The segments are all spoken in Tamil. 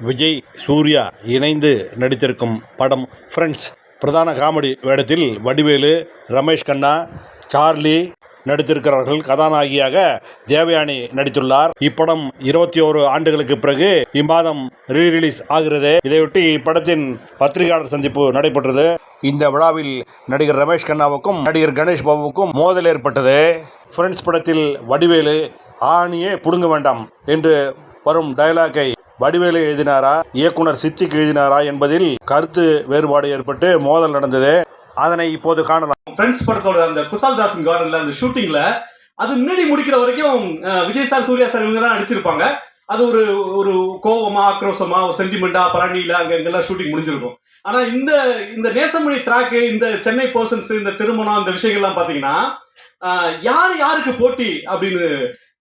விஜய் சூர்யா இணைந்து நடித்திருக்கும் படம் ஃப்ரெண்ட்ஸ் பிரதான காமெடி வேடத்தில் வடிவேலு ரமேஷ் கண்ணா சார்லி நடித்திருக்கிறார்கள். கதாநாயகியாக தேவயானி நடித்துள்ளார். இப்படம் இருபத்தி ஓரு ஆண்டுகளுக்கு பிறகு இம்மாதம் ரீ ரிலீஸ் ஆகிறது. இதையொட்டி இப்படத்தின் பத்திரிகையாளர் சந்திப்பு நடைபெற்றது. இந்த விழாவில் நடிகர் ரமேஷ் கண்ணாவுக்கும் நடிகர் கணேஷ் பாபுவுக்கும் மோதல் ஏற்பட்டது. ஃப்ரெண்ட்ஸ் படத்தில் வடிவேலு ஆணியே புடுங்க வேண்டாம் என்று வரும் டயலாக்கை வடிவேலு எழுதினாரா? இயக்குனர் சித்திக் எழுதினாரா என்பதில் கருத்து வேறுபாடு ஏற்பட்டு மோதல் நடந்தது. அதனை இப்போது காணலாம். ஃப்ரெண்ட்ஸ் படத்தோட அந்த குசால் தாசன் கார்டன்ல அந்த ஷூட்டிங்ல அது முன்னாடி முடிக்கிற வரைக்கும் விஜய் சார் சூர்யா சார் இவங்க தான் நடிச்சிருப்பாங்க. அது ஒரு ஒரு கோவமா ஆக்ரோஷமா ஒரு சென்டிமெண்டா பழனியில அங்க இங்கெல்லாம் ஷூட்டிங் முடிஞ்சிருக்கும். ஆனா இந்த இந்த நேசமணி ட்ராக் இந்த சென்னை போர்ஷன்ஸ் இந்த திருமணம் இந்த விஷயங்கள்லாம் பாத்தீங்கன்னா யார் யாருக்கு போட்டி அப்படின்னு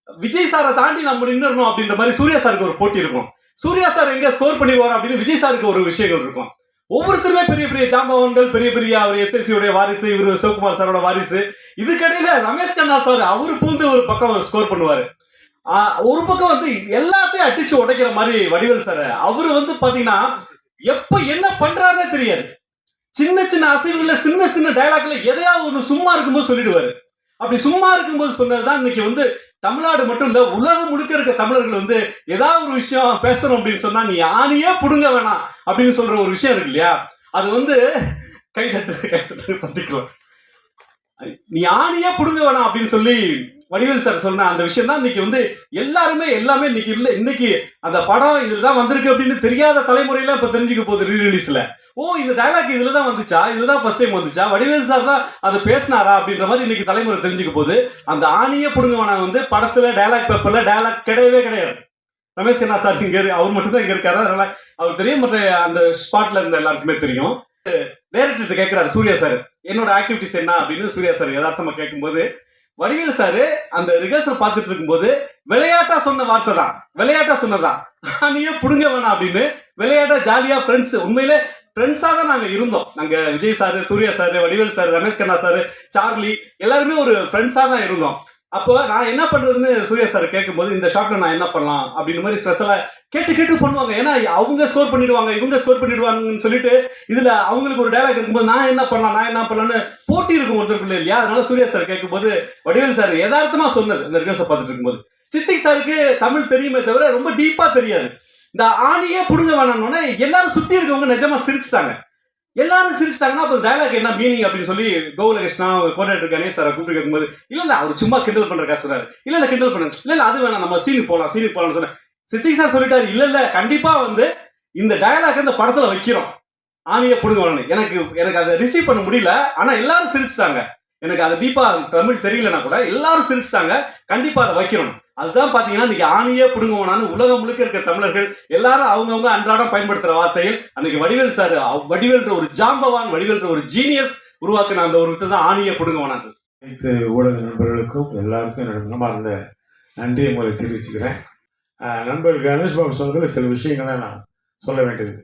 விஜய் சாரை தாண்டி நம்ம நின்னுறணும் அப்படின்ற மாதிரி சூர்யா சாருக்கு ஒரு போட்டி இருக்கும். சூர்யா சார் எங்க ஸ்கோர் பண்ணிடுவார் அப்படின்னு விஜய் சாருக்கு ஒரு விஷயங்கள் இருக்கும். ஒவ்வொருத்தருமே பெரிய பெரிய ஜாம்பவன்கள் பெரிய பெரிய அவர் எஸ்எஸ்சியுடைய வாரிசு இவர் சிவகுமார் சாரோட வாரிசு. இதுக்கடையில ரமேஷ் கண்ணா சார் அவரு பூந்து ஒரு பக்கம் ஸ்கோர் பண்ணுவாரு. ஆஹ் ஒரு பக்கம் வந்து எல்லாத்தையும் அடிச்சு உடைக்கிற மாதிரி வடிவேல் சார் அவரு வந்து பாத்தீங்கன்னா எப்ப என்ன பண்றாருன்னே தெரியாது. சின்ன சின்ன அசைவுகள்ல சின்ன சின்ன டயலாக்ல எதையாவது ஒண்ணு சும்மா இருக்கும்போது சொல்லிடுவாரு. அப்படி சும்மா இருக்கும்போது சொன்னதுதான் இன்னைக்கு வந்து தமிழ்நாடு மட்டும் இல்ல உலகம் முழுக்க இருக்க தமிழர்கள் வந்து ஏதாவது ஒரு விஷயம் பேசணும் அப்படின்னு சொன்னா நீ யானையே புடுங்க வேணாம் அப்படின்னு சொல்ற ஒரு விஷயம் இருக்கு இல்லையா? அது வந்து கை தட்டு கை தட்டு தட்டிக்கலாம். நீ யானையே புடுங்க வேணாம் அப்படின்னு சொல்லி வடிவேல் சார் சொன்ன அந்த விஷயம் தான் இன்னைக்கு வந்து எல்லாருமே எல்லாமே இன்னைக்கு இல்லை இன்னைக்கு அந்த படம் இதுதான் வந்திருக்கு அப்படின்னு தெரியாத தலைமுறையில இப்ப தெரிஞ்சுக்க போகுது ரீ ரிலீஸ்ல ஓ இந்த டயலாக் இதுல தான் வந்துச்சா? இதுல தான் ஃபர்ஸ்ட் டைம் வந்துச்சா? வடிவேல் சார் தான் அதை பேசினாரா அப்படின்ற மாதிரி இன்னைக்கு தலைமுறை தெரிஞ்சுக்க போது அந்த ஆணிய புடுங்கவனா வந்து படத்துல டயலாக் பேப்பர்ல டயலாக் கிடையவே கிடையாது. ரமேஷ் என்ன சார் இங்க அவர் மட்டும் தான் இங்க இருக்காரு. அதனால அவர் தெரியும் மற்ற அந்த ஸ்பாட்ல இருந்த எல்லாருக்குமே தெரியும். டேரக்டர் கேட்கிறாரு சூர்யா சார் என்னோட ஆக்டிவிட்டிஸ் என்ன அப்படின்னு சூர்யா சார் யதார்த்தமா கேட்கும்போது வடிவேல் சார் அந்த ரிஹர்சல் பார்த்துட்டு இருக்கும்போது விளையாட்டா சொன்ன வார்த்தை தான். விளையாட்டா சொன்னதான் நீயே புடுங்க வேணாம் அப்படின்னு விளையாட்டா ஜாலியா ஃப்ரெண்ட்ஸ் உண்மையிலே ஃப்ரெண்ட்ஸாக தான் நாங்கள் இருந்தோம். நாங்கள் Vijay sir Surya sir Vadivel sir Ramesh Kanna sir Charlie எல்லாருமே ஒரு ஃப்ரெண்ட்ஸாக தான் இருந்தோம். அப்போ நான் என்ன பண்றதுன்னு சூர்யா சார் கேட்கும்போது இந்த ஷாட்ல நான் என்ன பண்ணலாம் அப்படின்னு மாதிரி ஸ்பெஷலா கேட்டு கேட்டு பண்ணுவாங்க. ஏன்னா அவங்க ஸ்கோர் பண்ணிடுவாங்க இவங்க ஸ்கோர் பண்ணிடுவாங்கன்னு சொல்லிட்டு இதுல அவங்களுக்கு ஒரு டயலாக் இருக்கும்போது நான் என்ன பண்ணலாம் நான் என்ன பண்ணலாம்னு போட்டி இருக்கும் ஒருத்தருக்குள்ள இல்லையா? அதனால சூர்யா சார் கேட்கும்போது வடிவேல் சார் யதார்த்தமா சொன்னது. இந்த ரிகர்சல் பார்த்துட்டு இருக்கும்போது. சித்திக் சாருக்கு தமிழ் தெரியுமே தவிர ரொம்ப டீப்பா தெரியாது. இந்த ஆணியே புடுங்க வேணாம்னு எல்லாரும் சுத்தி இருக்கவங்க நிஜமா சிரிச்சுட்டாங்க. எல்லாரும் சிரிச்சிட்டாங்கன்னா அப்போ டயலாக் என்ன மீனிங் அப்படின்னு சொல்லி கோகுலகிருஷ்ணா கோஆர்டினேட்டர் கணேஷ் சாரை கூப்பிட்டு கேட்கும்போது இல்ல இல்ல அவர் சும்மா கிண்டல் பண்றக்கா சொல்றாரு. இல்ல இல்ல கிண்டல் பண்ண இல்ல இல்ல அது வேணாம் நம்ம சீனுக்கு போலாம் சீனுக்கு போலாம்னு சொன்னேன். சித்திக் சார் சொல்லிட்டாரு இல்ல இல்ல கண்டிப்பா வந்து இந்த டயலாக் இந்த படத்துல வைக்கிறோம். ஆணியை புடுங்க வேணும் எனக்கு எனக்கு அதை ரிசீவ் பண்ண முடியல ஆனா எல்லாரும் சிரிச்சிட்டாங்க. எனக்கு அது தீபா தமிழ் தெரியலனா கூட எல்லாரும் சிரிச்சிட்டாங்க. கண்டிப்பா அதை வைக்கணும். அதுதான் பாத்தீங்கன்னா இன்னைக்கு ஆணியே புடுங்க உலகம் முழுக்க இருக்க தமிழர்கள் எல்லாரும் அவங்கவுங்க அன்றாடம் பயன்படுத்துற வார்த்தையில் அன்னைக்கு வடிவேல் சார் வடிவேல்ன்ற ஒரு ஜாம்பவான் வடிவேல்ன்ற ஒரு ஜீனியஸ் உருவாக்குன அந்த ஒரு விதத்தை தான் ஆணியே புடுங்க அனைத்து ஊடக நண்பர்களுக்கும் எல்லாருக்கும் என்னோட மனமார்ந்த நன்றியை முதல்ல தெரிவிச்சுக்கிறேன். நண்பர் கணேஷ் பாபு சொன்னதில் சில விஷயங்களை நான் சொல்ல வேண்டியது.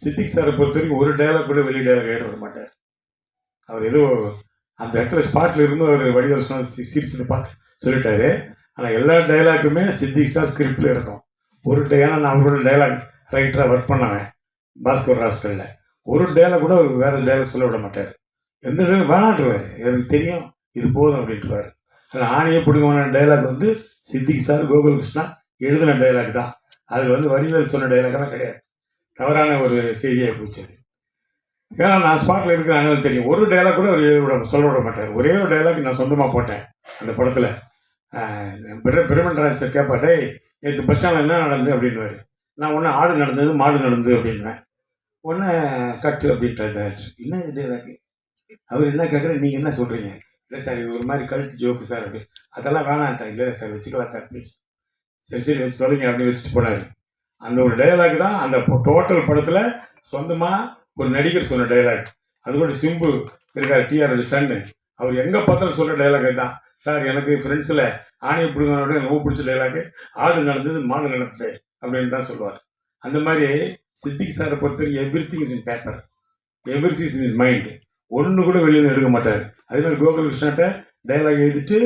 சித்திக் சாரை பொறுத்த வரைக்கும் ஒரு டயலாக் கூட வெளியே டயலாக் ஏற மாட்டார். அவர் எதுவும் அந்த இடத்துல ஸ்பாட்டில் இருந்து அவர் வடிவர் சொன்ன சி- சிரிச்சுன்னு பார்த்து சொல்லிட்டாரு. ஆனால் எல்லா டைலாக்குமே சித்திக் சார் ஸ்கிரிப்டில் இருக்கும். ஒரு டே ஏன்னா நான் அவரோட டயலாக் ரைட்டராக ஒர்க் பண்ணுவேன் பாஸ்கர் ராஸ்கல்ல. ஒரு டைலாக் கூட அவர் வேறு டைலாக் சொல்ல விட மாட்டார். எந்த டைலாக் வேணான்ட்டுருவார் எனக்கு தெரியும் இது போதும் அப்படின்ட்டுவார் அதில் ஆணையை பிடிக்கமான டைலாக் வந்து சித்திக் சார் கோகுல் கிருஷ்ணா எழுதின டைலாக் தான். அது வந்து வடிவேல் சொன்ன டைலாக்லாம் கிடையாது. தவறான ஒரு செய்தியாக போச்சு அது. ஏன்னா நான் ஸ்பாட்டில் இருக்கிற தெரியும். ஒரு டைலாக் கூட அவர் எழுதி விட சொல்ல விட மாட்டார். ஒரே ஒரு டைலாக் நான் சொந்தமாக போட்டேன் அந்த படத்தில். பிரமன்ராஜ் சார் கேட்பாட்டே நேற்று பஸ் ஸ்டாண்டில் என்ன நடந்தது? அப்படின்வாரு நான் ஒன்று ஆடு நடந்தது மாடு நடந்தது அப்படின்வேன் ஒன்று கட்டு அப்படின்ட்டார் என்ன டைலாக் அவர் என்ன கேட்குற நீங்கள் என்ன சொல்கிறீங்க இல்லை சார் இது ஒரு மாதிரி கழுத்து ஜோக்கு சார் அப்படி. அதெல்லாம் வேணான்ட்டா இல்லை சார் வச்சுக்கலாம் சார் ப்ளீஸ் சரி சரி வச்சு தொலைங்க அப்படின்னு வச்சுட்டு போனார். அந்த ஒரு டைலாக் தான் அந்த டோட்டல் படத்தில் சொந்தமாக ஒரு நடிகர் சொன்ன டயலாக் அது கூட சிம்பு இருக்கார் டிஆர் சன்னு அவர் எங்கே பார்த்தாலும் சொல்கிற டைலாக் தான் சார் எனக்கு ஃப்ரெண்ட்ஸில் ஆணையை பிடிக்கிறோட எனக்கு ரொம்ப பிடிச்ச டயலாக் ஆடு நடந்தது மாடு நடந்தது அப்படின்னு தான் சொல்லுவார். அந்த மாதிரி சித்திக் சாரை பொறுத்தவரைக்கும் everything is in paper everything is in mind ஒன்று கூட வெளியே எடுக்க மாட்டார். அதே மாதிரி கோகுல் கிருஷ்ணாட்ட டைலாக் எழுதிட்டு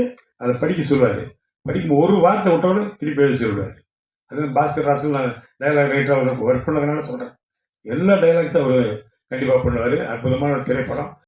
அதை படிக்க சொல்லுவார். படிக்கும் ஒரு வார்த்தை விட்டோட திருப்பி எழுதி சொல்லுவார். அது பாஸ்கர் ராசல் நான் டைலாக் ரைட்டர் ஒர்க் பண்ணதுனால சொல்கிறேன் எல்லா டைலாக்ஸும் அவர் கண்டிப்பாக பண்ணுவார். அற்புதமான ஒரு திரைப்படம்.